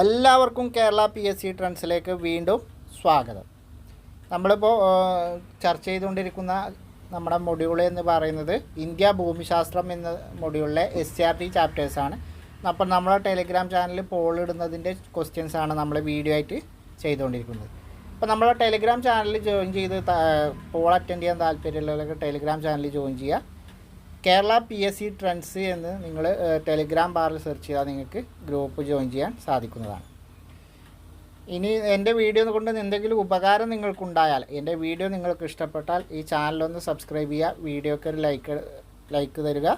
എല്ലാവർക്കും Kerala P S C ട്രെൻഡ്സിലേക്ക് വീണ്ടും സ്വാഗതം. നമ്മളിപ്പോൾ ചർച്ച ചെയ്തുകൊണ്ടിരിക്കുന്ന നമ്മുടെ മൊഡ്യൂൾ എന്ന് പറയുന്നത് ഇന്ത്യ ഭൂമിശാസ്ത്രം എന്ന മൊഡ്യൂളിലെ എസ് ആർ ടി ചാപ്റ്റേഴ്സാണ് അപ്പം നമ്മളെ ടെലിഗ്രാം ചാനലിൽ പോൾ ഇടുന്നതിന്റെ ക്വസ്റ്റ്യൻസ് ആണ് നമ്മൾ വീഡിയോ ആയിട്ട് ചെയ്തുകൊണ്ടിരിക്കുന്നത്. അപ്പോൾ നമ്മളെ ടെലിഗ്രാം ചാനലിൽ ജോയിൻ ചെയ്ത് പോൾ അറ്റൻഡ് ചെയ്യാൻ താല്പര്യമുള്ളവരൊക്കെ ടെലിഗ്രാം ചാനലിൽ ജോയിൻ ചെയ്യുക. Kerala P S C trends എന്ന് നിങ്ങൾ ടെലിഗ്രാം ബാറിൽ സെർച്ച് ചെയ്താൽ നിങ്ങൾക്ക് ഗ്രൂപ്പ് ജോയിൻ ചെയ്യാൻ സാധിക്കുന്നതാണ്. ഇനി എന്റെ വീഡിയോ കൊണ്ട് എന്തെങ്കിലും ഉപകാരം നിങ്ങൾക്കുണ്ടായാൽ എന്റെ വീഡിയോ നിങ്ങൾക്ക് ഇഷ്ടപ്പെട്ടാൽ ഈ ചാനലൊന്ന് സബ്സ്ക്രൈബ് ചെയ്യുക വീഡിയോക്ക് ഒരു ലൈക്ക് ലൈക്ക് തരിക.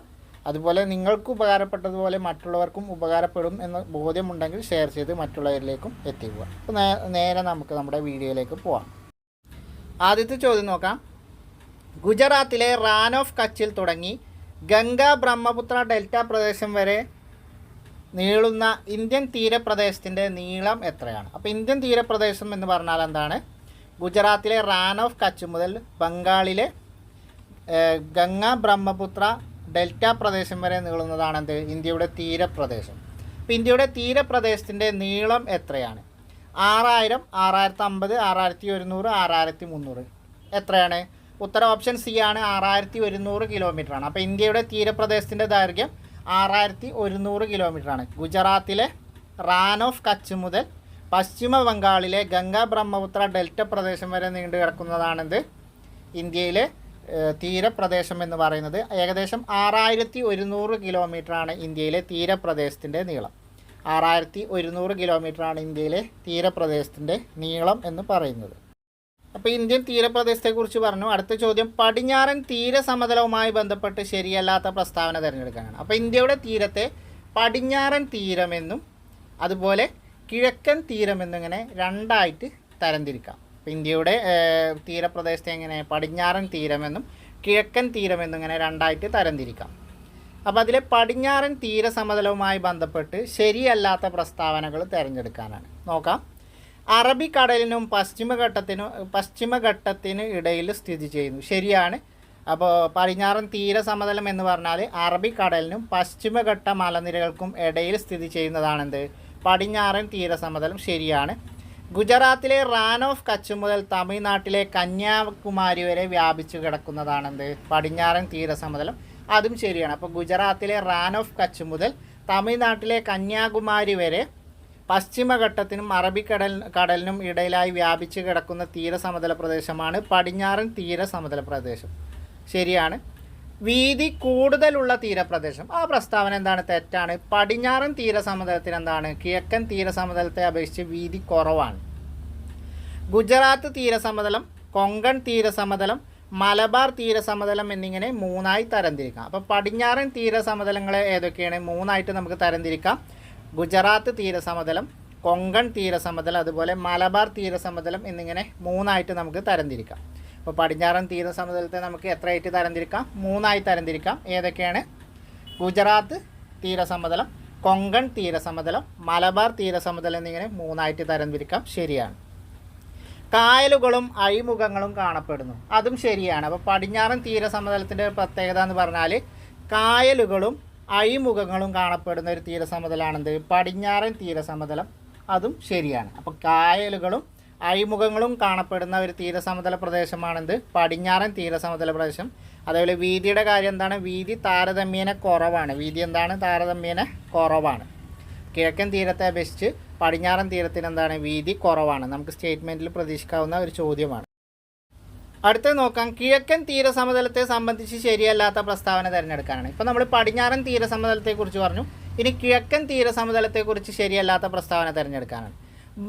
അതുപോലെ നിങ്ങൾക്ക് ഉപകാരപ്പെട്ടതുപോലെ മറ്റുള്ളവർക്കും ഉപകാരപ്പെടും എന്ന് ബോധ്യമുണ്ടെങ്കിൽ ഷെയർ ചെയ്ത് മറ്റുള്ളവരിലേക്കും എത്തിക്കുക. അപ്പോൾ നേരെ നമുക്ക് നമ്മുടെ വീഡിയോയിലേക്ക് പോവാം. ആദ്യത്തെ ചോദ്യം നോക്കാം. ഗുജറാത്തിലെ റാൻ ഓഫ് കച്ചിൽ തുടങ്ങി ഗംഗ ബ്രഹ്മപുത്ര ഡെൽറ്റ പ്രദേശം വരെ നീളുന്ന ഇന്ത്യൻ തീരപ്രദേശത്തിന്റെ നീളം എത്രയാണ്? അപ്പോൾ ഇന്ത്യൻ തീരപ്രദേശം എന്ന് പറഞ്ഞാൽ എന്താണ്? ഗുജറാത്തിലെ റാൻ ഓഫ് കച്ച് മുതൽ ബംഗാളിലെ ഗംഗ ബ്രഹ്മപുത്ര ഡെൽറ്റ പ്രദേശം വരെ നീളുന്നതാണ് എന്ത്? ഇന്ത്യയുടെ തീരപ്രദേശം. അപ്പോൾ ഇന്ത്യയുടെ തീരപ്രദേശത്തിന്റെ നീളം എത്രയാണ്? ആറായിരം ആറായിരത്തി അമ്പത് ആറായിരത്തി ഒരുന്നൂറ് ആറായിരത്തി മുന്നൂറ്. എത്രയാണ്? ഉത്തരം ഓപ്ഷൻ സി ആണ് ആറായിരത്തി ഒരുന്നൂറ് കിലോമീറ്റർ ആണ് അപ്പോൾ ഇന്ത്യയുടെ തീരപ്രദേശത്തിന്റെ ദൈർഘ്യം ആറായിരത്തി ഒരുന്നൂറ് കിലോമീറ്റർ ആണ് ഗുജറാത്തിലെ റാൻ ഓഫ് കച്ച് മുതൽ പശ്ചിമ ബംഗാളിലെ ഗംഗാ ബ്രഹ്മപുത്ര ഡെൽറ്റ പ്രദേശം വരെ നീണ്ടു കിടക്കുന്നതാണിത് ഇന്ത്യയിലെ തീരപ്രദേശം എന്ന് പറയുന്നത് ഏകദേശം ആറായിരത്തി ഒരുന്നൂറ് കിലോമീറ്ററാണ് ഇന്ത്യയിലെ തീരപ്രദേശത്തിന്റെ നീളം. ആറായിരത്തി ഒരുന്നൂറ് കിലോമീറ്ററാണ് ഇന്ത്യയിലെ തീരപ്രദേശത്തിന്റെ നീളം എന്ന് പറയുന്നത്. അപ്പോൾ ഇന്ത്യൻ തീരപ്രദേശത്തെക്കുറിച്ച് പറഞ്ഞു. അടുത്ത ചോദ്യം പടിഞ്ഞാറൻ തീര സമതലവുമായി ബന്ധപ്പെട്ട് ശരിയല്ലാത്ത പ്രസ്താവന തിരഞ്ഞെടുക്കാനാണ്. അപ്പോൾ ഇന്ത്യയുടെ തീരത്തെ പടിഞ്ഞാറൻ തീരമെന്നും അതുപോലെ കിഴക്കൻ തീരമെന്നിങ്ങനെ രണ്ടായിട്ട് തരംതിരിക്കാം. അപ്പോൾ ഇന്ത്യയുടെ തീരപ്രദേശത്തെ എങ്ങനെ പടിഞ്ഞാറൻ തീരമെന്നും കിഴക്കൻ തീരമെന്നും ഇങ്ങനെ രണ്ടായിട്ട് തരംതിരിക്കാം. അപ്പോൾ അതിലെ പടിഞ്ഞാറൻ തീര സമതലവുമായി ബന്ധപ്പെട്ട് ശരിയല്ലാത്ത പ്രസ്താവനകൾ തിരഞ്ഞെടുക്കാനാണ്. നോക്കാം. അറബിക്കടലിനും പശ്ചിമഘട്ടത്തിനും പശ്ചിമഘട്ടത്തിന് ഇടയിൽ സ്ഥിതി ചെയ്യുന്നു. ശരിയാണ്. അപ്പോൾ പടിഞ്ഞാറൻ തീരസമതലം എന്ന് പറഞ്ഞാൽ അറബിക്കടലിനും പശ്ചിമഘട്ട മലനിരകൾക്കും ഇടയിൽ സ്ഥിതി ചെയ്യുന്നതാണെന്ത്? പടിഞ്ഞാറൻ തീരസമതലം ശരിയാണ്. ഗുജറാത്തിലെ റാൻ ഓഫ് കച്ച് മുതൽ തമിഴ്നാട്ടിലെ കന്യാകുമാരി വരെ വ്യാപിച്ചു കിടക്കുന്നതാണെന്ത്? പടിഞ്ഞാറൻ തീരസമതലം അതും ശരിയാണ്. അപ്പോൾ ഗുജറാത്തിലെ റാൻ ഓഫ് കച്ച് മുതൽ തമിഴ്നാട്ടിലെ കന്യാകുമാരി വരെ പശ്ചിമഘട്ടത്തിനും അറബിക്കടൽ കടലിനും ഇടയിലായി വ്യാപിച്ചു കിടക്കുന്ന തീരസമതല പ്രദേശമാണ് പടിഞ്ഞാറൻ തീരസമതല പ്രദേശം. ശരിയാണ്. വീതി കൂടുതലുള്ള തീരപ്രദേശം. ആ പ്രസ്താവന എന്താണ്? തെറ്റാണ്. പടിഞ്ഞാറൻ തീരസമതലത്തിന് എന്താണ്? കിഴക്കൻ തീരസമതലത്തെ അപേക്ഷിച്ച് വീതി കുറവാണ്. ഗുജറാത്ത് തീരസമതലം കൊങ്കൺ തീരസമതലം മലബാർ തീരസമതലം എന്നിങ്ങനെ മൂന്നായി തരംതിരിക്കാം. അപ്പോൾ പടിഞ്ഞാറൻ തീരസമതലങ്ങളെ ഏതൊക്കെയാണ്? മൂന്നായിട്ട് നമുക്ക് തരംതിരിക്കാം. ഗുജറാത്ത് തീരസമതലം കൊങ്കൺ തീരസമതലം അതുപോലെ മലബാർ തീരസമതലം എന്നിങ്ങനെ മൂന്നായിട്ട് നമുക്ക് തരംതിരിക്കാം. അപ്പോൾ പടിഞ്ഞാറൻ തീരസമതലത്തെ നമുക്ക് എത്രയായിട്ട് തരംതിരിക്കാം? മൂന്നായി തരംതിരിക്കാം. ഏതൊക്കെയാണ്? ഗുജറാത്ത് തീരസമതലം കൊങ്കൺ തീരസമതലം മലബാർ തീരസമതലം എന്നിങ്ങനെ മൂന്നായിട്ട് തരംതിരിക്കാം. ശരിയാണ്. കായലുകളും അഴിമുഖങ്ങളും കാണപ്പെടുന്നു. അതും ശരിയാണ്. അപ്പോൾ പടിഞ്ഞാറൻ തീരസമതലത്തിന്റെ പ്രത്യേകത എന്ന് പറഞ്ഞാൽ കായലുകളും അഴിമുഖങ്ങളും കാണപ്പെടുന്ന ഒരു തീരസമതലാണെന്ത്? പടിഞ്ഞാറൻ തീരസമതലം. അതും ശരിയാണ്. അപ്പോൾ കായലുകളും അഴിമുഖങ്ങളും കാണപ്പെടുന്ന ഒരു തീരസമതല പ്രദേശമാണെന്ത്? പടിഞ്ഞാറൻ തീരസമതല പ്രദേശം. അതേപോലെ വീതിയുടെ കാര്യം എന്താണ്? വീതി താരതമ്യേന കുറവാണ്. വീതി എന്താണ്? താരതമ്യേന കുറവാണ്. കിഴക്കൻ തീരത്തെ അപേക്ഷിച്ച് പടിഞ്ഞാറൻ തീരത്തിന് എന്താണ്? വീതി കുറവാണ്. നമുക്ക് സ്റ്റേറ്റ്മെന്റിൽ പ്രതീക്ഷിക്കാവുന്ന ഒരു ചോദ്യമാണ്. അടുത്തത് നോക്കാം. കിഴക്കൻ തീരസമതലത്തെ സംബന്ധിച്ച് ശരിയല്ലാത്ത പ്രസ്താവന തിരഞ്ഞെടുക്കാനാണ്. ഇപ്പോൾ നമ്മൾ പടിഞ്ഞാറൻ തീരസമതലത്തെക്കുറിച്ച് പറഞ്ഞു. ഇനി കിഴക്കൻ തീരസമതലത്തെക്കുറിച്ച് ശരിയല്ലാത്ത പ്രസ്താവന തിരഞ്ഞെടുക്കാനാണ്.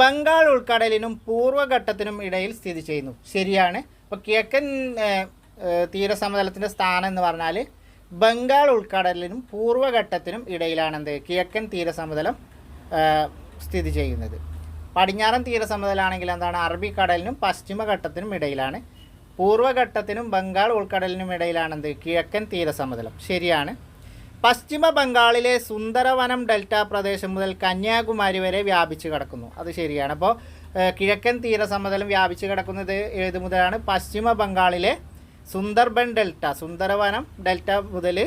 ബംഗാൾ ഉൾക്കടലിനും പൂർവഘട്ടത്തിനും ഇടയിൽ സ്ഥിതി ചെയ്യുന്നു. ശരിയാണ്. അപ്പോൾ കിഴക്കൻ തീരസമതലത്തിന്റെ സ്ഥാനം എന്ന് പറഞ്ഞാൽ ബംഗാൾ ഉൾക്കടലിനും പൂർവഘട്ടത്തിനും ഇടയിലാണ് എന്ത്? കിഴക്കൻ തീരസമതലം സ്ഥിതി ചെയ്യുന്നത്. പടിഞ്ഞാറൻ തീരസമതലാണെങ്കിൽ എന്താണ്? അറബിക്കടലിനും പശ്ചിമഘട്ടത്തിനും ഇടയിലാണ്. പൂർവഘട്ടത്തിനും ബംഗാൾ ഉൾക്കടലിനും ഇടയിലാണെന്ത് കിഴക്കൻ തീരസമതലം. ശരിയാണ്. പശ്ചിമ ബംഗാളിലെ സുന്ദരവനം ഡെൽറ്റ പ്രദേശം മുതൽ കന്യാകുമാരി വരെ വ്യാപിച്ചു കിടക്കുന്നു. അത് ശരിയാണ്. അപ്പോൾ കിഴക്കൻ തീരസമതലം വ്യാപിച്ചു കിടക്കുന്നത് ഏത് മുതലാണ്? പശ്ചിമ ബംഗാളിലെ സുന്ദർബൻ ഡെൽറ്റ സുന്ദരവനം ഡെൽറ്റ മുതൽ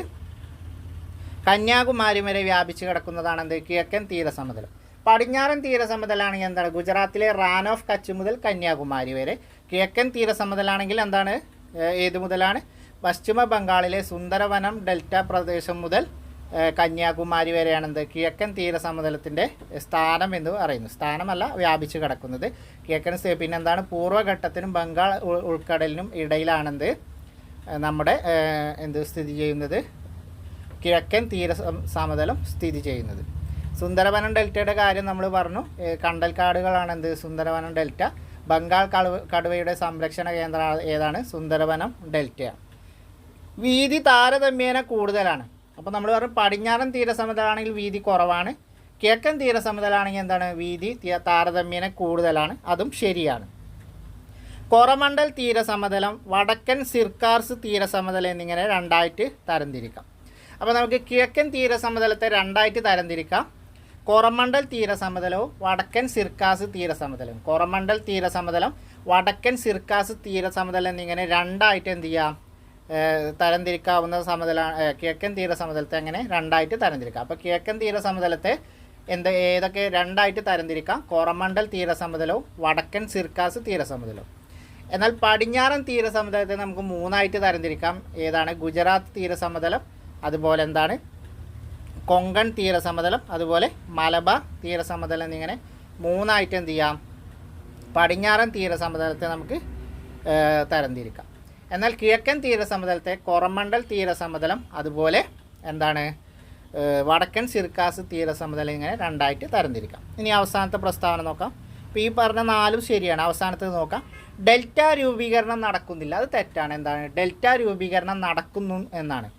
കന്യാകുമാരി വരെ വ്യാപിച്ചു കിടക്കുന്നതാണ് എന്ത്? കിഴക്കൻ തീരസമതലം. പടിഞ്ഞാറൻ തീരസമതലാണെങ്കിൽ എന്താണ്? ഗുജറാത്തിലെ റാൻ ഓഫ് കച്ച് മുതൽ കന്യാകുമാരി വരെ. കിഴക്കൻ തീരസമതലാണെങ്കിൽ എന്താണ്? ഏത് മുതലാണ്? പശ്ചിമ ബംഗാളിലെ സുന്ദരവനം ഡെൽറ്റ പ്രദേശം മുതൽ കന്യാകുമാരി വരെയാണ് എന്ത്? കിഴക്കൻ തീരസമതലത്തിന്റെ സ്ഥാനം എന്ന് പറയുന്നു സ്ഥാനമല്ല വ്യാപിച്ച് കിടക്കുന്നത്. കിഴക്കൻ പിന്നെന്താണ്? പൂർവഘട്ടത്തിനും ബംഗാൾ ഉൾക്കടലിനും ഇടയിലാണെന്ത് നമ്മുടെ എന്ത് സ്ഥിതി ചെയ്യുന്നത്? കിഴക്കൻ തീര സമതലം സ്ഥിതി ചെയ്യുന്നത്. സുന്ദരവനം ഡെൽറ്റയുടെ കാര്യം നമ്മൾ പറഞ്ഞു. കണ്ടൽ കണ്ടൽക്കാടുകളാണ് എന്ത്? സുന്ദരവനം ഡെൽറ്റ. ബംഗാൾ കടുവ കടുവയുടെ സംരക്ഷണ കേന്ദ്രം ഏതാണ്? സുന്ദരവനം ഡെൽറ്റയാണ്. വീതി താരതമ്യേന കൂടുതലാണ്. അപ്പോൾ നമ്മൾ പറഞ്ഞു പടിഞ്ഞാറൻ തീരസമതലാണെങ്കിൽ വീതി കുറവാണ്. കിഴക്കൻ തീരസമതലാണെങ്കിൽ എന്താണ്? വീതി താരതമ്യേന കൂടുതലാണ്. അതും ശരിയാണ്. കൊറമണ്ടൽ തീരസമതലം വടക്കൻ സിർക്കാർസ് തീരസമതലം എന്നിങ്ങനെ രണ്ടായിട്ട് തരംതിരിക്കാം. അപ്പോൾ നമുക്ക് കിഴക്കൻ തീരസമതലത്തെ രണ്ടായിട്ട് തരംതിരിക്കാം. കൊറമണ്ടൽ തീരസമതലവും വടക്കൻ സിർക്കാസ് തീരസമതലവും. കോറമണ്ടൽ തീരസമതലം വടക്കൻ സിർക്കാസ് തീരസമതലം എന്നിങ്ങനെ രണ്ടായിട്ട് എന്ത് ചെയ്യാം? തരംതിരിക്കാവുന്ന സമതല കിഴക്കൻ തീരസമതലത്തെ അങ്ങനെ രണ്ടായിട്ട് തരംതിരിക്കാം. അപ്പോൾ കിഴക്കൻ തീരസമതലത്തെ എന്ത് ഏതൊക്കെ രണ്ടായിട്ട് തരംതിരിക്കാം? കോറമണ്ടൽ തീരസമതലവും വടക്കൻ സിർക്കാസ് തീരസമതലവും. എന്നാൽ പടിഞ്ഞാറൻ തീരസമതലത്തെ നമുക്ക് മൂന്നായിട്ട് തരംതിരിക്കാം. ഏതാണ്? ഗുജറാത്ത് തീരസമതലം അതുപോലെ എന്താണ്? കൊങ്കൺ തീരസമതലം അതുപോലെ മലബാർ തീരസമതലം എന്നിങ്ങനെ മൂന്നായിട്ട് എന്ത് ചെയ്യാം? പടിഞ്ഞാറൻ തീരസമതലത്തെ നമുക്ക് തരംതിരിക്കാം. എന്നാൽ കിഴക്കൻ തീരസമതലത്തെ കൊറമണ്ടൽ തീരസമതലം അതുപോലെ എന്താണ് വടക്കൻ സിർക്കാസ് തീരസമതലം ഇങ്ങനെ രണ്ടായിട്ട് തരംതിരിക്കാം. ഇനി അവസാനത്തെ പ്രസ്താവന നോക്കാം. അപ്പോൾ ഈ പറഞ്ഞ നാലും ശരിയാണ്. അവസാനത്തെ നോക്കാം. ഡെൽറ്റ രൂപീകരണം നടക്കുന്നില്ല. അത് തെറ്റാണ്. എന്താണ്? ഡെൽറ്റ രൂപീകരണം നടക്കുന്നു എന്നാണ്.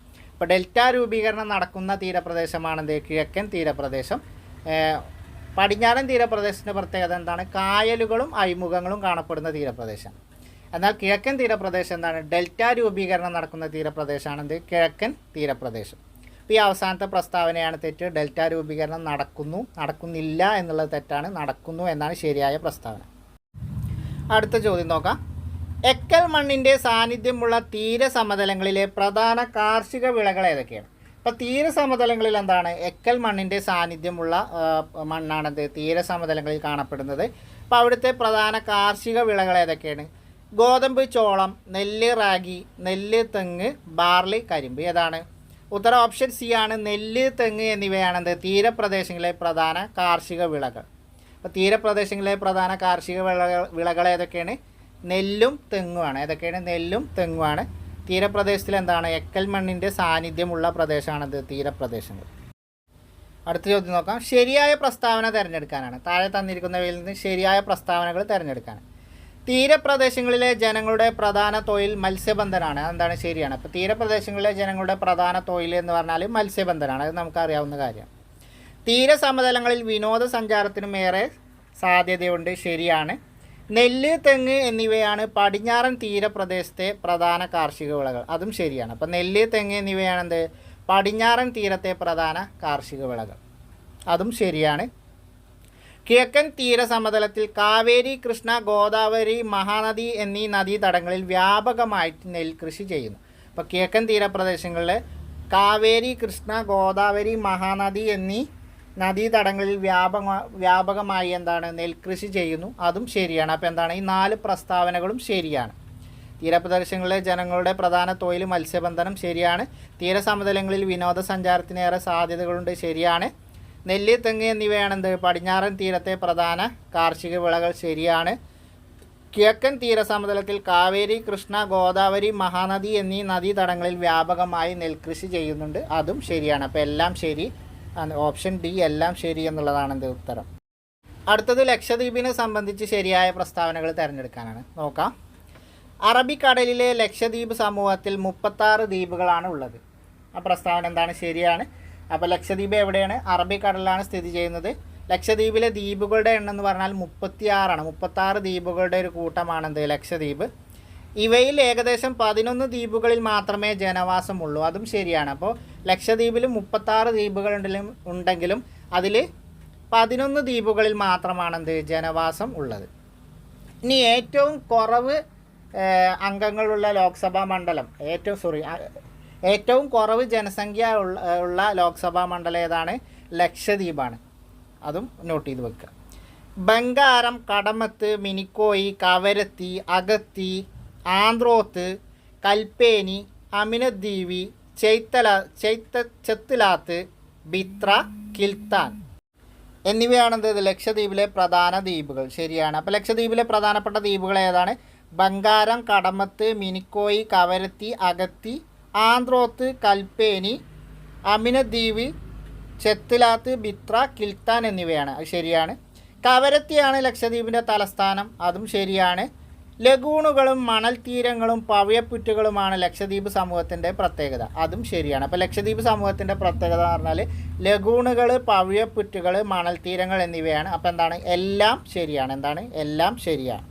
ഇപ്പോൾ ഡെൽറ്റ രൂപീകരണം നടക്കുന്ന തീരപ്രദേശമാണ് എന്ത് കിഴക്കൻ തീരപ്രദേശം. പടിഞ്ഞാറൻ തീരപ്രദേശത്തിന്റെ പ്രത്യേകത എന്താണ്? കായലുകളും അഴിമുഖങ്ങളും കാണപ്പെടുന്ന തീരപ്രദേശം. എന്നാൽ കിഴക്കൻ തീരപ്രദേശം എന്താണ്? ഡെൽറ്റ രൂപീകരണം നടക്കുന്ന തീരപ്രദേശമാണ് എന്ത്? കിഴക്കൻ തീരപ്രദേശം. അപ്പോൾ ഈ അവസാനത്തെ പ്രസ്താവനയാണ് തെറ്റ്. ഡെൽറ്റ രൂപീകരണം നടക്കുന്നു നടക്കുന്നില്ല എന്നുള്ളത് തെറ്റാണ് നടക്കുന്നു എന്നാണ് ശരിയായ പ്രസ്താവന. അടുത്ത ചോദ്യം നോക്കാം. എക്കൽ മണ്ണിന്റെ സാന്നിധ്യമുള്ള തീരസമതലങ്ങളിലെ പ്രധാന കാർഷിക വിളകൾ ഏതൊക്കെയാണ്? അപ്പോൾ തീരസമതലങ്ങളിൽ എന്താണ്? എക്കൽ മണ്ണിന്റെ സാന്നിധ്യമുള്ള മണ്ണാണത് തീരസമതലങ്ങളിൽ കാണപ്പെടുന്നത്. അപ്പോൾ അവിടുത്തെ പ്രധാന കാർഷിക വിളകൾ ഏതൊക്കെയാണ്? ഗോതമ്പ് ചോളം നെല്ല് റാഗി നെല്ല് തെങ്ങ് ബാർലി കരിമ്പ്. ഏതാണ്? ഉത്തര ഓപ്ഷൻ സി ആണ്. നെല്ല് തെങ്ങ് എന്നിവയാണെന്ത് തീരപ്രദേശങ്ങളിലെ പ്രധാന കാർഷിക വിളകൾ. അപ്പോൾ തീരപ്രദേശങ്ങളിലെ പ്രധാന കാർഷിക വിളകൾ വിളകൾ ഏതൊക്കെയാണ്? നെല്ലും തെങ്ങുമാണ് ഏതൊക്കെയാണ്? നെല്ലും തെങ്ങുമാണ് തീരപ്രദേശത്തിൽ എന്താണ്? എക്കൽ മണ്ണിന്റെ സാന്നിധ്യമുള്ള പ്രദേശമാണത് തീരപ്രദേശങ്ങൾ. അടുത്ത ചോദ്യം നോക്കാം. ശരിയായ പ്രസ്താവന തിരഞ്ഞെടുക്കാനാണ്. താഴെ തന്നിരിക്കുന്നവയിൽ നിന്ന് ശരിയായ പ്രസ്താവനകൾ തിരഞ്ഞെടുക്കാനാണ്. തീരപ്രദേശങ്ങളിലെ ജനങ്ങളുടെ പ്രധാന തൊഴിൽ മത്സ്യബന്ധനമാണ് എന്താണ് ശരിയാണ്. അപ്പോൾ തീരപ്രദേശങ്ങളിലെ ജനങ്ങളുടെ പ്രധാന തൊഴിൽ എന്ന് പറഞ്ഞാൽ മത്സ്യബന്ധനമാണ് അത് നമുക്കറിയാവുന്ന കാര്യമാണ് തീരസമതലങ്ങളിൽ വിനോദസഞ്ചാരത്തിനും ഏറെ സാധ്യതയുണ്ട്. ശരിയാണ്. നെല്ല് തെങ്ങ് എന്നിവയാണ് പടിഞ്ഞാറൻ തീരപ്രദേശത്തെ പ്രധാന കാർഷിക വിളകൾ. അതും ശരിയാണ്. അപ്പം നെല്ല് തെങ്ങ് എന്നിവയാണെന്ത് പടിഞ്ഞാറൻ തീരത്തെ പ്രധാന കാർഷിക വിളകൾ. അതും ശരിയാണ്. കിഴക്കൻ തീരസമതലത്തിൽ കാവേരി കൃഷ്ണ ഗോദാവരി മഹാനദി എന്നീ നദീതടങ്ങളിൽ വ്യാപകമായിട്ട് നെൽകൃഷി ചെയ്യുന്നു. അപ്പോൾ കിഴക്കൻ തീരപ്രദേശങ്ങളിൽ കാവേരി കൃഷ്ണ ഗോദാവരി മഹാനദി എന്നീ നദീതടങ്ങളിൽ വ്യാപക വ്യാപകമായി എന്താണ് നെൽകൃഷി ചെയ്യുന്നു. അതും ശരിയാണ്. അപ്പോൾ എന്താണ്? ഈ നാല് പ്രസ്താവനകളും ശരിയാണ്. തീരപ്രദേശങ്ങളിലെ ജനങ്ങളുടെ പ്രധാന തൊഴിൽ മത്സ്യബന്ധനം ശരിയാണ്. തീരസമതലങ്ങളിൽ വിനോദസഞ്ചാരത്തിനേറെ സാധ്യതകളുണ്ട് ശരിയാണ്. നെല്ല് തെങ്ങ് എന്നിവയാണെന്ത് പടിഞ്ഞാറൻ തീരത്തെ പ്രധാന കാർഷിക വിളകൾ ശരിയാണ്. കിഴക്കൻ തീരസമതലത്തിൽ കാവേരി കൃഷ്ണ ഗോദാവരി മഹാനദി എന്നീ നദീതടങ്ങളിൽ വ്യാപകമായി നെൽകൃഷി ചെയ്യുന്നുണ്ട്. അതും ശരിയാണ്. അപ്പോൾ എല്ലാം ശരി. ഓപ്ഷൻ ഡി എല്ലാം ശരി എന്നുള്ളതാണ് എന്റെ ഉത്തരം. അടുത്തത് ലക്ഷദ്വീപിനെ സംബന്ധിച്ച് ശരിയായ പ്രസ്താവനകൾ തിരഞ്ഞെടുക്കാനാണ്. നോക്കാം. അറബിക്കടലിലെ ലക്ഷദ്വീപ് സമൂഹത്തിൽ മുപ്പത്താറ് ദ്വീപുകളാണ് ഉള്ളത്. ആ പ്രസ്താവന എന്താണ്? ശരിയാണ്. അപ്പോൾ ലക്ഷദ്വീപ് എവിടെയാണ്? അറബിക്കടലിലാണ് സ്ഥിതി ചെയ്യുന്നത്. ലക്ഷദ്വീപിലെ ദ്വീപുകളുടെ എണ്ണം എന്ന് പറഞ്ഞാൽ മുപ്പത്തിയാറാണ്. മുപ്പത്താറ് ദ്വീപുകളുടെ ഒരു കൂട്ടമാണ് കൂട്ടമാണെന്ത് ലക്ഷദ്വീപ്. ഇവയിൽ ഏകദേശം പതിനൊന്ന് ദ്വീപുകളിൽ മാത്രമേ ജനവാസമുള്ളൂ. അതും ശരിയാണ്. അപ്പോൾ ലക്ഷദ്വീപിൽ മുപ്പത്താറ് ദ്വീപുകൾ ഉണ്ടെങ്കിലും അതിൽ പതിനൊന്ന് ദ്വീപുകളിൽ മാത്രമാണ് എന്ത് ജനവാസം ഉള്ളത്. ഇനി ഏറ്റവും കുറവ് അംഗങ്ങളുള്ള ലോക്സഭാ മണ്ഡലം ഏറ്റവും സോറി ഏറ്റവും കുറവ് ജനസംഖ്യ ഉള്ള ലോക്സഭാ മണ്ഡലം ഏതാണ്? ലക്ഷദ്വീപാണ്. അതും നോട്ട് ചെയ്ത് വെക്കുക. ബംഗാരം കടമത്ത് മിനിക്കോയി കവരത്തി അഗത്തി ആന്ത്രോത്ത് കൽപ്പേനി അമിനദ്വീപി ചെയ്ത്തല ചെയ്ത്ത ചെത്തിലാത്ത് ബിത്ര കിൽത്താൻ എന്നിവയാണെന്ത്? ലക്ഷദ്വീപിലെ പ്രധാന ദ്വീപുകൾ. ശരിയാണ്. അപ്പോൾ ലക്ഷദ്വീപിലെ പ്രധാനപ്പെട്ട ദ്വീപുകൾ ഏതാണ്? ബംഗാരം കടമത്ത് മിനിക്കോയി കവരത്തി അകത്തി ആന്ത്രോത്ത് കൽപ്പേനി അമിനദ്വീപ് ചെത്തിലാത്ത് ബിത്ര കിൽത്താൻ എന്നിവയാണ്. അത് ശരിയാണ്. കവരത്തിയാണ് ലക്ഷദ്വീപിന്റെ തലസ്ഥാനം. അതും ശരിയാണ്. ലഗൂണുകളും മണൽത്തീരങ്ങളും പവയപ്പുറ്റുകളുമാണ് ലക്ഷദ്വീപ് സമൂഹത്തിന്റെ പ്രത്യേകത. അതും ശരിയാണ്. അപ്പോൾ ലക്ഷദ്വീപ് സമൂഹത്തിന്റെ പ്രത്യേകത എന്ന് പറഞ്ഞാൽ ലഗൂണുകൾ പവയപ്പുറ്റുകൾ മണൽത്തീരങ്ങൾ എന്നിവയാണ്. അപ്പോൾ എന്താണ്? എല്ലാം ശരിയാണ്. എന്താണ്? എല്ലാം ശരിയാണ്.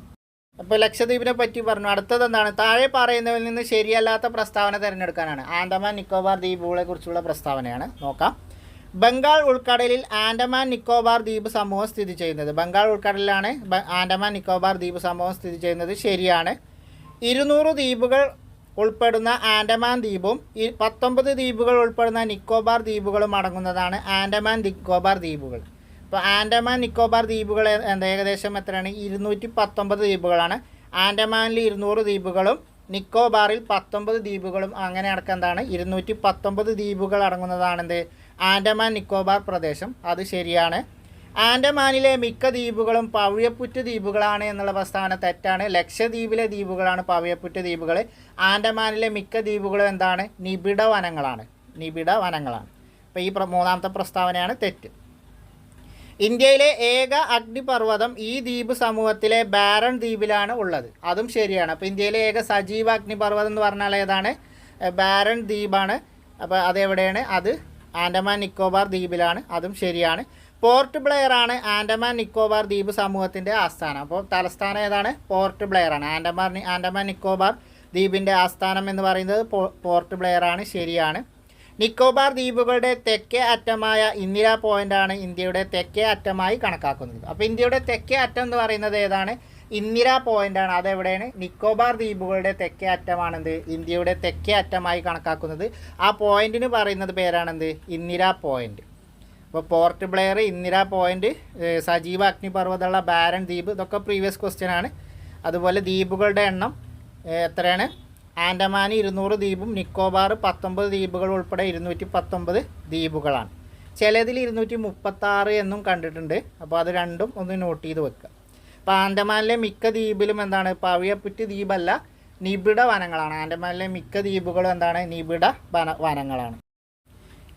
അപ്പോൾ ലക്ഷദ്വീപിനെ പറ്റി പറഞ്ഞു. അടുത്തത് എന്താണ്? താഴെ പറയുന്നതിൽ നിന്ന് ശരിയല്ലാത്ത പ്രസ്താവന തിരഞ്ഞെടുക്കാനാണ്. ആൻഡമാൻ നിക്കോബാർ ദ്വീപുകളെ കുറിച്ചുള്ള പ്രസ്താവനയാണ്. നോക്കാം. ബംഗാൾ ഉൾക്കടലിൽ ആൻഡമാൻ നിക്കോബാർ ദ്വീപ് സമൂഹം സ്ഥിതി ചെയ്യുന്നത്. ബംഗാൾ ഉൾക്കടലിലാണ് ആൻഡമാൻ നിക്കോബാർ ദ്വീപ് സമൂഹം സ്ഥിതി ചെയ്യുന്നത്. ശരിയാണ്. ഇരുന്നൂറ് ദ്വീപുകൾ ഉൾപ്പെടുന്ന ആൻഡമാൻ ദ്വീപും പത്തൊമ്പത് ദ്വീപുകൾ ഉൾപ്പെടുന്ന നിക്കോബാർ ദ്വീപുകളും അടങ്ങുന്നതാണ് ആൻഡമാൻ നിക്കോബാർ ദ്വീപുകൾ. ഇപ്പോൾ ആൻഡമാൻ നിക്കോബാർ ദ്വീപുകൾ ഏകദേശം എത്രയാണ്? ഇരുന്നൂറ്റി പത്തൊമ്പത് ദ്വീപുകളാണ്. ആൻഡമാനിൽ ഇരുന്നൂറ് ദ്വീപുകളും നിക്കോബാറിൽ പത്തൊമ്പത് ദ്വീപുകളും. അങ്ങനെ അടക്കം എന്താണ്? ഇരുന്നൂറ്റി പത്തൊമ്പത് ദ്വീപുകൾ അടങ്ങുന്നതാണ് എന്ത് ആൻഡമാൻ നിക്കോബാർ പ്രദേശം. അത് ശരിയാണ്. ആൻഡമാനിലെ മിക്ക ദ്വീപുകളും പവ്യപ്പുറ്റ് ദ്വീപുകളാണ് എന്നുള്ള പ്രസ്താവന തെറ്റാണ്. ലക്ഷദ്വീപിലെ ദ്വീപുകളാണ് പവ്യപ്പുറ്റ് ദ്വീപുകൾ. ആൻഡമാനിലെ മിക്ക ദ്വീപുകളും എന്താണ്? നിബിഡ വനങ്ങളാണ്. നിബിഡ വനങ്ങളാണ്. അപ്പോൾ ഈ മൂന്നാമത്തെ പ്രസ്താവനയാണ് തെറ്റ്. ഇന്ത്യയിലെ ഏക അഗ്നിപർവതം ഈ ദ്വീപ് സമൂഹത്തിലെ ബാരൺ ദ്വീപിലാണ് ഉള്ളത്. അതും ശരിയാണ്. അപ്പോൾ ഇന്ത്യയിലെ ഏക സജീവ അഗ്നിപർവതം എന്ന് പറഞ്ഞാൽ ഏതാണ്? ബാരൺ ദ്വീപാണ്. അപ്പോൾ അതെവിടെയാണ്? അത് ആൻഡമാൻ നിക്കോബാർ ദ്വീപിലാണ്. അതും ശരിയാണ്. പോർട്ട് ബ്ലെയർ ആണ് ആൻഡമാൻ നിക്കോബാർ ദ്വീപ് സമൂഹത്തിന്റെ ആസ്ഥാനം. അപ്പോൾ തലസ്ഥാനം ഏതാണ്? പോർട്ട് ബ്ലെയർ ആണ് ആൻഡമാൻ ആൻഡമാൻ നിക്കോബാർ ദ്വീപിന്റെ ആസ്ഥാനം എന്ന് പറയുന്നത് പോർട്ട് ബ്ലെയർ ആണ് ശരിയാണ്. നിക്കോബാർ ദ്വീപുകളുടെ തെക്കേ അറ്റമായ ഇന്ദിര പോയിന്റാണ് ഇന്ത്യയുടെ തെക്കേ അറ്റമായി കണക്കാക്കുന്നത്. അപ്പോൾ ഇന്ത്യയുടെ തെക്കേ അറ്റം എന്ന് പറയുന്നത് ഏതാണ്? ഇന്ദിര പോയിന്റാണ്. അതെവിടെയാണ്? നിക്കോബാർ ദ്വീപുകളുടെ തെക്കേ അറ്റമാണെന്ത്? ഇന്ത്യയുടെ തെക്കേ അറ്റമായി കണക്കാക്കുന്നത്. ആ പോയിന്റിന് പറയുന്നത് പേരാണെന്ത്? ഇന്ദിര പോയിന്റ്. അപ്പോൾ പോർട്ട് ബ്ലെയർ ഇന്ദിര പോയിന്റ് സജീവ അഗ്നിപർവതമുള്ള ബാരൻ ദ്വീപ് ഇതൊക്കെ പ്രീവിയസ് ക്വസ്റ്റ്യൻ ആണ്. അതുപോലെ ദ്വീപുകളുടെ എണ്ണം എത്രയാണ്? ആൻഡമാൻ ഇരുന്നൂറ് ദ്വീപും നിക്കോബാർ പത്തൊമ്പത് ദ്വീപുകൾ ഉൾപ്പെടെ ഇരുന്നൂറ്റി പത്തൊമ്പത് ദ്വീപുകളാണ്. ചിലതിൽ ഇരുന്നൂറ്റി മുപ്പത്താറ് എന്നും കണ്ടിട്ടുണ്ട്. അപ്പോൾ അത് രണ്ടും ഒന്ന് നോട്ട് ചെയ്ത് വെക്കുക. ആൻഡമാനിലെ മിക്ക ദ്വീപിലും എന്താണ്? പവിയപ്പുറ്റ് ദ്വീപല്ല നിബിഡ വനങ്ങളാണ്. ആൻഡമാനിലെ മിക്ക ദ്വീപുകളും എന്താണ്? നിബിഡ വന വനങ്ങളാണ്.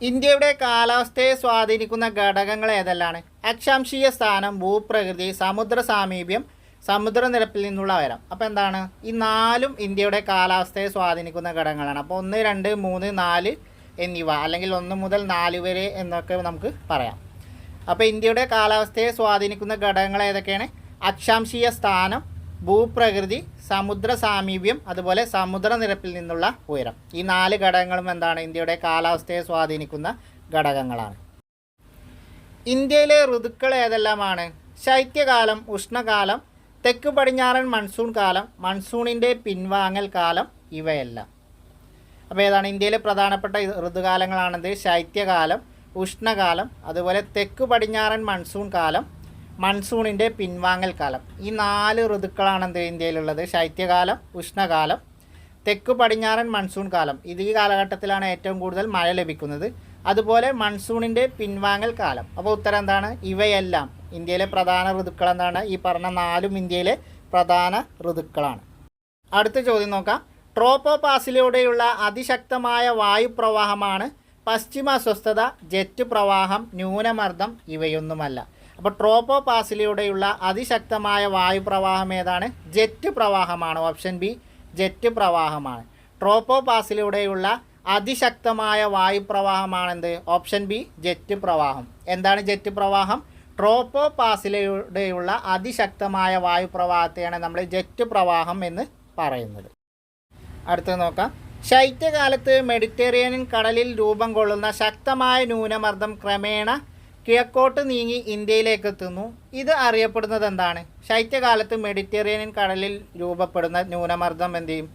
ഇന്ത്യയുടെ കാലാവസ്ഥയെ സ്വാധീനിക്കുന്ന ഘടകങ്ങൾ ഏതെല്ലാണ്? അക്ഷാംശീയ സ്ഥാനം ഭൂപ്രകൃതി സമുദ്ര സാമീപ്യം സമുദ്രനിരപ്പിൽ നിന്നുള്ള ഉയരം. അപ്പോൾ എന്താണ്? ഈ നാലും ഇന്ത്യയുടെ കാലാവസ്ഥയെ സ്വാധീനിക്കുന്ന ഘടകങ്ങളാണ്. അപ്പോൾ ഒന്ന് രണ്ട് മൂന്ന് നാല് എന്നിവ. അല്ലെങ്കിൽ ഒന്ന് മുതൽ നാല് വരെ എന്നൊക്കെ നമുക്ക് പറയാം. അപ്പോൾ ഇന്ത്യയുടെ കാലാവസ്ഥയെ സ്വാധീനിക്കുന്ന ഘടകങ്ങൾ ഏതൊക്കെയാണ്? അക്ഷാംശീയ സ്ഥാനം ഭൂപ്രകൃതി സമുദ്ര സാമീപ്യം അതുപോലെ സമുദ്രനിരപ്പിൽ നിന്നുള്ള ഉയരം. ഈ നാല് ഘടകങ്ങളും എന്താണ്? ഇന്ത്യയുടെ കാലാവസ്ഥയെ സ്വാധീനിക്കുന്ന ഘടകങ്ങളാണ്. ഇന്ത്യയിലെ ഋതുക്കൾ ഏതെല്ലാമാണ്? ശൈത്യകാലം ഉഷ്ണകാലം തെക്ക് പടിഞ്ഞാറൻ മൺസൂൺ കാലം മൺസൂണിന്റെ പിൻവാങ്ങൽ കാലം ഇവയെല്ലാം. അപ്പോൾ ഏതാണ്? ഇന്ത്യയിലെ പ്രധാനപ്പെട്ട ഋതുകാലങ്ങളാണത് ശൈത്യകാലം ഉഷ്ണകാലം അതുപോലെ തെക്ക് പടിഞ്ഞാറൻ മൺസൂൺ കാലം മൺസൂണിന്റെ പിൻവാങ്ങൽ കാലം ഈ നാല് ഋതുക്കളാണ് എന്ത് ഇന്ത്യയിലുള്ളത്? ശൈത്യകാലം ഉഷ്ണകാലം തെക്ക് പടിഞ്ഞാറൻ മൺസൂൺ കാലം ഇത് ഈ കാലഘട്ടത്തിലാണ് ഏറ്റവും കൂടുതൽ മഴ ലഭിക്കുന്നത്. അതുപോലെ മൺസൂണിന്റെ പിൻവാങ്ങൽ കാലം അപ്പോൾ ഉത്തരം എന്താണ്? ഇവയെല്ലാം ഇന്ത്യയിലെ പ്രധാന ഋതുക്കൾ എന്താണ്? ഈ പറഞ്ഞ നാലും ഇന്ത്യയിലെ പ്രധാന ഋതുക്കളാണ്. അടുത്ത ചോദ്യം നോക്കാം. ട്രോപ്പോ പാസിലൂടെയുള്ള അതിശക്തമായ വായുപ്രവാഹമാണ് പശ്ചിമ അസ്വസ്ഥത ജെറ്റ് പ്രവാഹം ന്യൂനമർദ്ദം ഇവയൊന്നുമല്ല. അപ്പോൾ ട്രോപ്പോപാസിലൂടെയുള്ള അതിശക്തമായ വായുപ്രവാഹം ഏതാണ്? ജെറ്റ് പ്രവാഹമാണ് ഓപ്ഷൻ ബി ജെറ്റ് പ്രവാഹമാണ്. ട്രോപ്പോപാസിലൂടെയുള്ള അതിശക്തമായ വായുപ്രവാഹമാണെന്ത്? ഓപ്ഷൻ ബി ജെറ്റ് പ്രവാഹം. എന്താണ് ജെറ്റ് പ്രവാഹം? ട്രോപ്പോപാസിലൂടെയുള്ള അതിശക്തമായ വായുപ്രവാഹത്തെയാണ് നമ്മൾ ജെറ്റ് പ്രവാഹം എന്ന് പറയുന്നത്. അടുത്തത് നോക്കാം. ശൈത്യകാലത്ത് മെഡിറ്ററേനിയൻ കടലിൽ രൂപം കൊള്ളുന്ന ശക്തമായ ന്യൂനമർദ്ദം ക്രമേണ കിഴക്കോട്ട് നീങ്ങി ഇന്ത്യയിലേക്ക് എത്തുന്നു ഇത് അറിയപ്പെടുന്നത് എന്താണ്? ശൈത്യകാലത്ത് മെഡിറ്ററേനിയൻ കടലിൽ രൂപപ്പെടുന്ന ന്യൂനമർദ്ദം എന്ത് ചെയ്യും?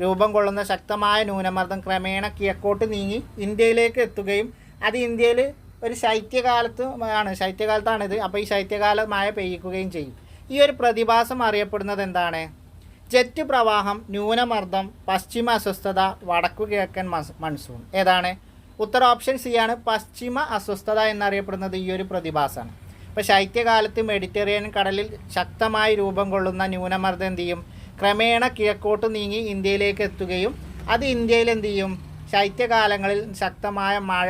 രൂപം കൊള്ളുന്ന ശക്തമായ ന്യൂനമർദ്ദം ക്രമേണ കിഴക്കോട്ട് നീങ്ങി ഇന്ത്യയിലേക്ക് എത്തുകയും അത് ഇന്ത്യയിൽ ഒരു ശൈത്യകാലത്ത് ആണ് ശൈത്യകാലത്താണിത്. അപ്പോൾ ഈ ശൈത്യകാല മഴ പെയ്യിക്കുകയും ചെയ്യും. ഈ ഒരു പ്രതിഭാസം അറിയപ്പെടുന്നത് എന്താണ്? ജെറ്റ് പ്രവാഹം ന്യൂനമർദ്ദം പശ്ചിമ അസ്വസ്ഥത വടക്കു കിഴക്കൻ മൺസൂൺ. ഏതാണ്? ഉത്തര ഓപ്ഷൻ സി ആണ് പശ്ചിമ അസ്വസ്ഥത എന്നറിയപ്പെടുന്നത് ഈ ഒരു പ്രതിഭാസമാണ്. ഇപ്പോൾ ശൈത്യകാലത്ത് മെഡിറ്ററേനിയൻ കടലിൽ ശക്തമായി രൂപം കൊള്ളുന്ന ന്യൂനമർദ്ദം എന്ത് ചെയ്യും? ക്രമേണ കിഴക്കോട്ട് നീങ്ങി ഇന്ത്യയിലേക്ക് എത്തുകയും അത് ഇന്ത്യയിൽ എന്ത് ചെയ്യും? ശൈത്യകാലങ്ങളിൽ ശക്തമായ മഴ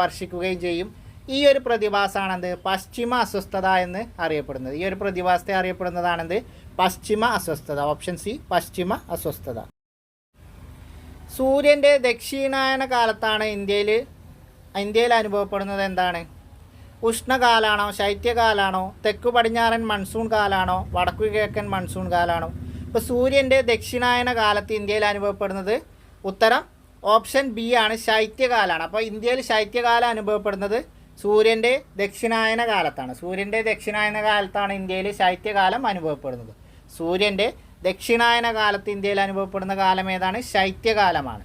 വർഷിക്കുകയും ചെയ്യും. ഈ ഒരു പ്രതിഭാസമാണെന്ത് പശ്ചിമ അസ്വസ്ഥത എന്ന് അറിയപ്പെടുന്നത്. ഈ ഒരു പ്രതിഭാസത്തെ അറിയപ്പെടുന്നതാണെന്ത്? പശ്ചിമ അസ്വസ്ഥത. ഓപ്ഷൻ സി പശ്ചിമ അസ്വസ്ഥത. സൂര്യന്റെ ദക്ഷിണായന കാലത്താണ് ഇന്ത്യയിൽ ഇന്ത്യയിൽ അനുഭവപ്പെടുന്നത് എന്താണ്? ഉഷ്ണകാലാണോ ശൈത്യകാലാണോ തെക്കു പടിഞ്ഞാറൻ മൺസൂൺ കാലാണോ വടക്കു കിഴക്കൻ മൺസൂൺ കാലാണോ? ഇപ്പോൾ സൂര്യന്റെ ദക്ഷിണായന കാലത്ത് ഇന്ത്യയിൽ അനുഭവപ്പെടുന്നത് ഉത്തരം ഓപ്ഷൻ ബി ആണ് ശൈത്യകാലാണ്. അപ്പോൾ ഇന്ത്യയിൽ ശൈത്യകാലം അനുഭവപ്പെടുന്നത് സൂര്യന്റെ ദക്ഷിണായന കാലത്താണ്. സൂര്യന്റെ ദക്ഷിണായന കാലത്താണ് ഇന്ത്യയിൽ ശൈത്യകാലം അനുഭവപ്പെടുന്നത്. സൂര്യന്റെ ദക്ഷിണായന കാലത്ത് ഇന്ത്യയിൽ അനുഭവപ്പെടുന്ന കാലം ഏതാണ്? ശൈത്യകാലമാണ്.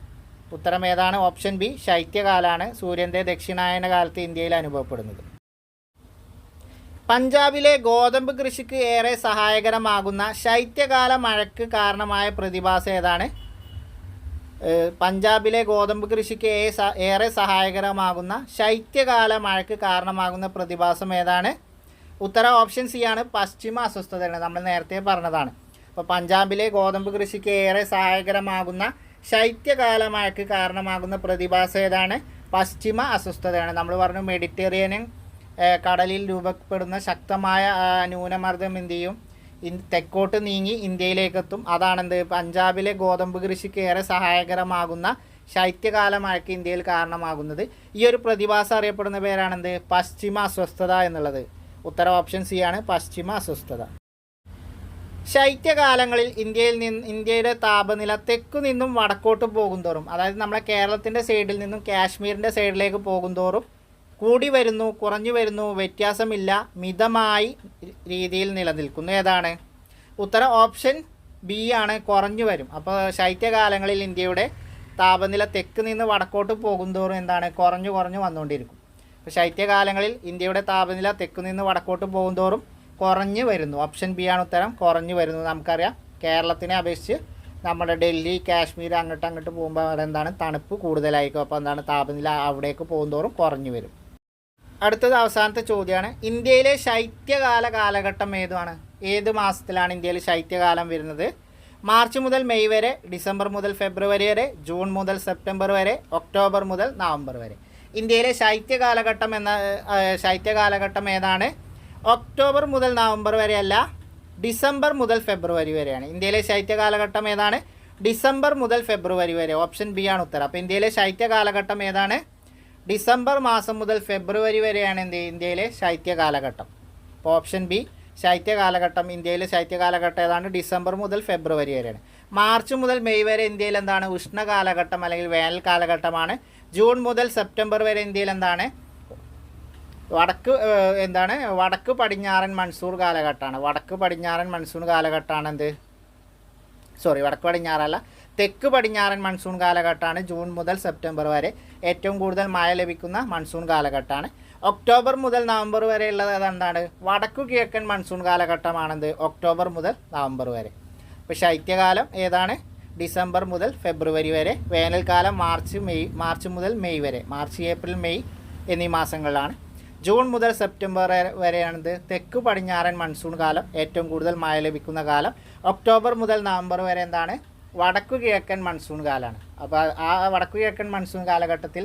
ഉത്തരം ഏതാണ്? ഓപ്ഷൻ ബി ശൈത്യകാലമാണ്. സൂര്യന്റെ ദക്ഷിണായന കാലത്ത് ഇന്ത്യയിൽ അനുഭവപ്പെടുന്നത്. പഞ്ചാബിലെ ഗോതമ്പ് കൃഷിക്ക് ഏറെ സഹായകരമാകുന്ന ശൈത്യകാല മഴയ്ക്ക് കാരണമായ പ്രതിഭാസം ഏതാണ്? പഞ്ചാബിലെ ഗോതമ്പ് കൃഷിക്ക് ഏറെ സഹായകരമാകുന്ന ശൈത്യകാല മഴയ്ക്ക് കാരണമാകുന്ന പ്രതിഭാസം ഏതാണ്? ഉത്തര ഓപ്ഷൻ സി ആണ്. പശ്ചിമ അസ്വസ്ഥതയാണ്. നമ്മൾ നേരത്തെ പറഞ്ഞതാണ്. അപ്പോൾ പഞ്ചാബിലെ ഗോതമ്പ് കൃഷിക്ക് ഏറെ സഹായകരമാകുന്ന ശൈത്യകാല മഴയ്ക്ക് കാരണമാകുന്ന പ്രതിഭാസം ഏതാണ്? പശ്ചിമ അസ്വസ്ഥതയാണ്. നമ്മൾ പറഞ്ഞു മെഡിറ്ററേനിയൻ കടലിൽ രൂപപ്പെടുന്ന ശക്തമായ ന്യൂനമർദ്ദം എന്ത് ചെയ്യും? തെക്കോട്ട് നീങ്ങി ഇന്ത്യയിലേക്ക് എത്തും അതാണെന്ത്? പഞ്ചാബിലെ ഗോതമ്പ് കൃഷിക്ക് ഏറെ സഹായകരമാകുന്ന ശൈത്യകാല മഴയ്ക്ക് ഇന്ത്യയിൽ കാരണമാകുന്നത്. ഈ ഒരു പ്രതിഭാസം അറിയപ്പെടുന്ന പേരാണെന്ത്? പശ്ചിമ അസ്വസ്ഥത എന്നുള്ളത്. ഉത്തര ഓപ്ഷൻ സി ആണ് പശ്ചിമ അസ്വസ്ഥത. ശൈത്യകാലങ്ങളിൽ ഇന്ത്യയിൽ നിന്ന് ഇന്ത്യയുടെ താപനില തെക്കു നിന്നും വടക്കോട്ട് പോകുന്തോറും അതായത് നമ്മളെ കേരളത്തിന്റെ സൈഡിൽ നിന്നും കാശ്മീരിന്റെ സൈഡിലേക്ക് പോകുന്തോറും കൂടി വരുന്നു കുറഞ്ഞു വരുന്നു വ്യത്യാസമില്ല മിതമായി രീതിയിൽ നിലനിൽക്കുന്നു. ഏതാണ്? ഉത്തര ഓപ്ഷൻ ബി ആണ് കുറഞ്ഞു വരും. അപ്പോൾ ശൈത്യകാലങ്ങളിൽ ഇന്ത്യയുടെ താപനില തെക്ക് നിന്ന് വടക്കോട്ട് പോകുന്തോറും എന്താണ്? കുറഞ്ഞു കുറഞ്ഞു വന്നുകൊണ്ടിരിക്കും. അപ്പോൾ ശൈത്യകാലങ്ങളിൽ ഇന്ത്യയുടെ താപനില തെക്ക് നിന്ന് വടക്കോട്ട് പോകുന്തോറും കുറഞ്ഞു വരുന്നു. ഓപ്ഷൻ ബി ആണ് ഉത്തരം. കുറഞ്ഞു വരുന്നു നമുക്കറിയാം. കേരളത്തിനെ അപേക്ഷിച്ച് നമ്മുടെ ഡൽഹി കാശ്മീർ അങ്ങോട്ട് അങ്ങോട്ട് പോകുമ്പോൾ അവിടെ എന്താണ്? തണുപ്പ് കൂടുതലായിരിക്കും. അപ്പോൾ എന്താണ്? താപനില അവിടേക്ക് പോകുന്തോറും കുറഞ്ഞു വരും. അടുത്തത് അവസാനത്തെ ചോദ്യമാണ്. ഇന്ത്യയിലെ ശൈത്യകാല കാലഘട്ടം ഏതുമാണ്? ഏത് മാസത്തിലാണ് ഇന്ത്യയിൽ ശൈത്യകാലം വരുന്നത്? മാർച്ച് മുതൽ മെയ് വരെ ഡിസംബർ മുതൽ ഫെബ്രുവരി വരെ ജൂൺ മുതൽ സെപ്റ്റംബർ വരെ ഒക്ടോബർ മുതൽ നവംബർ വരെ. ഇന്ത്യയിലെ ശൈത്യകാലഘട്ടം എന്ന ശൈത്യകാലഘട്ടം ശൈത്യ ഏതാണ്? ഒക്ടോബർ മുതൽ നവംബർ വരെയല്ല ഡിസംബർ മുതൽ ഫെബ്രുവരി വരെയാണ്. ഇന്ത്യയിലെ ശൈത്യ കാലഘട്ടം ഏതാണ്? ഡിസംബർ മുതൽ ഫെബ്രുവരി വരെ. ഓപ്ഷൻ ബി ആണ് ഉത്തരം. അപ്പോൾ ഇന്ത്യയിലെ ശൈത്യ കാലഘട്ടം ഏതാണ്? ഡിസംബർ മാസം മുതൽ ഫെബ്രുവരി വരെയാണ് എന്ത് ഇന്ത്യയിലെ ശൈത്യ കാലഘട്ടം. അപ്പോൾ ഓപ്ഷൻ ബി ശൈത്യ കാലഘട്ടം. ഇന്ത്യയിലെ ശൈത്യ കാലഘട്ടം ഏതാണ്? ഡിസംബർ മുതൽ ഫെബ്രുവരി വരെയാണ്. മാർച്ച് മുതൽ മെയ് വരെ ഇന്ത്യയിൽ എന്താണ്? ഉഷ്ണ കാലഘട്ടം അല്ലെങ്കിൽ വേനൽ കാലഘട്ടമാണ്. ജൂൺ മുതൽ സെപ്റ്റംബർ വരെ ഇന്ത്യയിൽ എന്താണ്? വടക്ക് എന്താണ്? വടക്ക് പടിഞ്ഞാറൻ മൺസൂർ കാലഘട്ടമാണ്. വടക്ക് പടിഞ്ഞാറൻ മൺസൂൺ കാലഘട്ടമാണ് എന്ത്? സോറി വടക്ക് പടിഞ്ഞാറല്ല. തെക്ക് പടിഞ്ഞാറൻ മൺസൂൺ കാലഘട്ടമാണ് ജൂൺ മുതൽ സെപ്റ്റംബർ വരെ ഏറ്റവും കൂടുതൽ മഴ ലഭിക്കുന്ന മൺസൂൺ കാലഘട്ടമാണ്. ഒക്ടോബർ മുതൽ നവംബർ വരെ ഉള്ളത് എന്താണ് വടക്കു കിഴക്കൻ മൺസൂൺ കാലഘട്ടമാണെന്ത് ഒക്ടോബർ മുതൽ നവംബർ വരെ. ഇപ്പോൾ ശൈത്യകാലം ഏതാണ്? ഡിസംബർ മുതൽ ഫെബ്രുവരി വരെ. വേനൽക്കാലം മാർച്ച് മെയ് മാർച്ച് മുതൽ മെയ് വരെ. മാർച്ച് ഏപ്രിൽ മെയ് എന്നീ മാസങ്ങളിലാണ്. ജൂൺ മുതൽ സെപ്റ്റംബർ വരെ- വരെയാണിത്. തെക്ക് പടിഞ്ഞാറൻ മൺസൂൺ കാലം ഏറ്റവും കൂടുതൽ മഴ ലഭിക്കുന്ന കാലം. ഒക്ടോബർ മുതൽ നവംബർ വരെ എന്താണ്? വടക്കു കിഴക്കൻ മൺസൂൺ കാലമാണ് അപ്പോൾ ആ വടക്കു കിഴക്കൻ മൺസൂൺ കാലഘട്ടത്തിൽ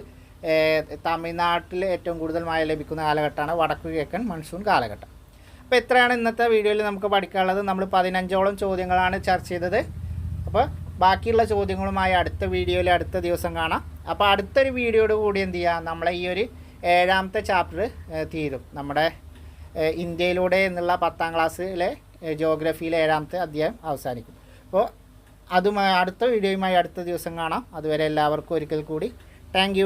തമിഴ്നാട്ടിൽ ഏറ്റവും കൂടുതൽ മഴ ലഭിക്കുന്ന കാലഘട്ടമാണ് വടക്കു കിഴക്കൻ മൺസൂൺ കാലഘട്ടം. അപ്പോൾ ഇത്രയാണ് ഇന്നത്തെ വീഡിയോയിൽ നമുക്ക് പഠിക്കാനുള്ളത്. നമ്മൾ പതിനഞ്ചോളം ചോദ്യങ്ങളാണ് ചർച്ച ചെയ്തത്. അപ്പോൾ ബാക്കിയുള്ള ചോദ്യങ്ങളുമായി അടുത്ത വീഡിയോയിൽ അടുത്ത ദിവസം കാണാം. അപ്പോൾ അടുത്തൊരു വീഡിയോയോട് കൂടി എന്ത് ചെയ്യുക നമ്മളെ ഈ ഒരു ഏഴാമത്തെ ചാപ്റ്റർ തീരും. നമ്മുടെ ഇന്ത്യയിലൂടെ എന്നുള്ള പത്താം ക്ലാസ്സിലെ ജോഗ്രഫിയിലെ ഏഴാമത്തെ അധ്യായം അവസാനിക്കും. അപ്പോൾ അതുമായി അടുത്ത വീഡിയോയുമായി അടുത്ത ദിവസം കാണാം. അതുവരെ എല്ലാവർക്കും ഒരിക്കൽ കൂടി താങ്ക്